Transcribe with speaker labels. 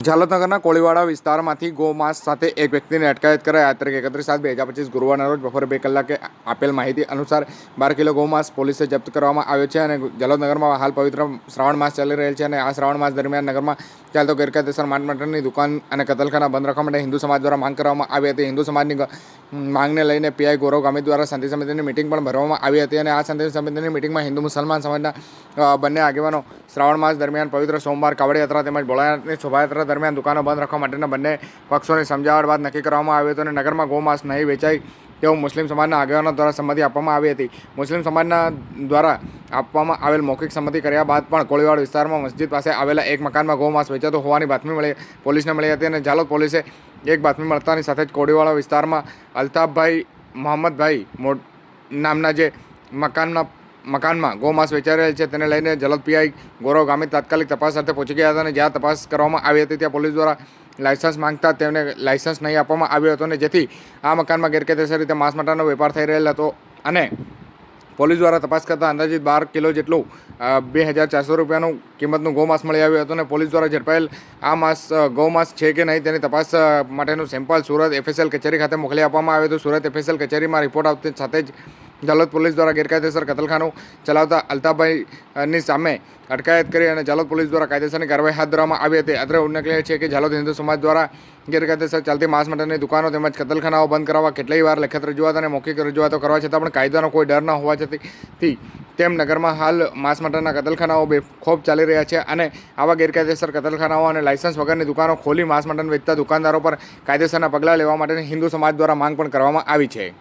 Speaker 1: ઝાલોદનગરના કોળીવાડા વિસ્તારમાંથી ગોમાંસ સાથે એક વ્યક્તિને અટકાયત કરાયા આ તારીખ એકત્રીસ સાત બે હજાર પચીસ ગુરુવારના રોજ બપોરે બે કલાકે આપેલ માહિતી અનુસાર બાર કિલો ગોમાંસ પોલીસે જપ્ત કરવામાં આવ્યો છે અને જાલતનગરમાં હાલ પવિત્ર શ્રાવણ માસ ચાલી રહેલ છે અને આ શ્રાવણ માસ દરમિયાન નગરમાં ચાલતો ગેરકાયદેસર માંડ મટનની દુકાન અને કતલખાના બંધ રાખવા માટે હિન્દુ સમાજ દ્વારા માંગ કરવામાં આવી હતી. હિન્દુ સમાજની માંગને લઈને પીઆઈ ગૌરવ ગામિત દ્વારા શાંતિ સમિતિની મિટિંગ પણ ભરવામાં આવી હતી અને આ શાંતિ સમિતિની મિટિંગમાં હિન્દુ મુસલમાન સમાજના બંને આગેવાનો શ્રાવણ માસ દરમિયાન પવિત્ર સોમવાર કાવડયાત્રા તેમજ ભોળાનાથની શોભાયાત્રા દરમિયાન દુકાનો બંધ રાખવા માટેના બંને પક્ષોની સમજાવટ બાદ નક્કી કરવામાં આવ્યું હતું અને નગરમાં ગોમાંસ નહીં વેચાય તેવું મુસ્લિમ સમાજના આગેવાનો દ્વારા સંમતિ આપવામાં આવી હતી. મુસ્લિમ સમાજના દ્વારા આપવામાં આવેલ મૌખિક સંમતિ કર્યા બાદ પણ કોળીવાડ વિસ્તારમાં મસ્જિદ પાસે આવેલા એક મકાનમાં ગૌમાંસ વેચાતો હોવાની બાતમી મળી, પોલીસને મળી હતી અને ઝાલોદ પોલીસે એક બાતમી મળતાની સાથે જ કોળીવાડા વિસ્તારમાં અલ્તાફભાઈ મોહમ્મદભાઈ મો, નામના જે મકાનના, મકાનમાં ગૌમાંસ વેચાઈ રહેલ છે તેને લઈને જલદ પીઆઈ ગૌરવ ગામે તાત્કાલિક તપાસ અર્થે પહોંચી ગયા હતા અને જ્યાં તપાસ કરવામાં આવી હતી, ત્યાં પોલીસ દ્વારા લાયસન્સ માંગતા તેમને લાયસન્સ નહીં આપવામાં આવ્યો હતો અને જેથી આ મકાનમાં ગેરકાયદેસર રીતે માસમાટાનો વેપાર થઈ રહેલ હતો. અને પોલીસ દ્વારા તપાસ કરતાં અંદાજિત બાર કિલો જેટલું બે હજાર ચારસો રૂપિયાનું કિંમતનું ગૌમાંસ મળી આવ્યું હતું અને પોલીસ દ્વારા ઝડપાયેલ આ માંસ ગૌમાંસ છે કે નહીં તેની તપાસ માટેનું સેમ્પલ સુરત એફએસએલ કચેરી ખાતે મોકલી આપવામાં આવ્યું હતું. સુરત એફએસએલ કચેરીમાં રિપોર્ટ આવતી સાથે જ જાલોદ પોલીસ દ્વારા ગેરકાયદેસર કતલખાનું ચલાવતા અલ્તાભાઈની સામે અટકાયત કરી અને જાલોદ પોલીસ દ્વારા કાયદેસરની કાર્યવાહી હાથ ધરવામાં આવી હતી. અત્રે ઉલ્લેખનીય છે કે જાલોદ હિન્દુ સમાજ દ્વારા ગેરકાયદેસર ચાલતી માંસ મટનની દુકાનો તેમજ કતલખાનાઓ બંધ કરાવવા કેટલીય વાર લેખિત રજૂઆત અને મૌખિક રજૂઆતો કરવા છતાં પણ કાયદાનો કોઈ ડર ન હોવા છતી તેમ નગરમાં હાલ માંસ મટનના કતલખાનાઓ બે ખૂબ ચાલી રહ્યા છે અને આવા ગેરકાયદેસર કતલખાનાઓ અને લાયસન્સ વગરની દુકાનો ખોલી માંસ મટન વેચતા દુકાનદારો પર કાયદેસરના પગલાં લેવા માટેની હિન્દુ સમાજ દ્વારા માંગ પણ કરવામાં આવી છે.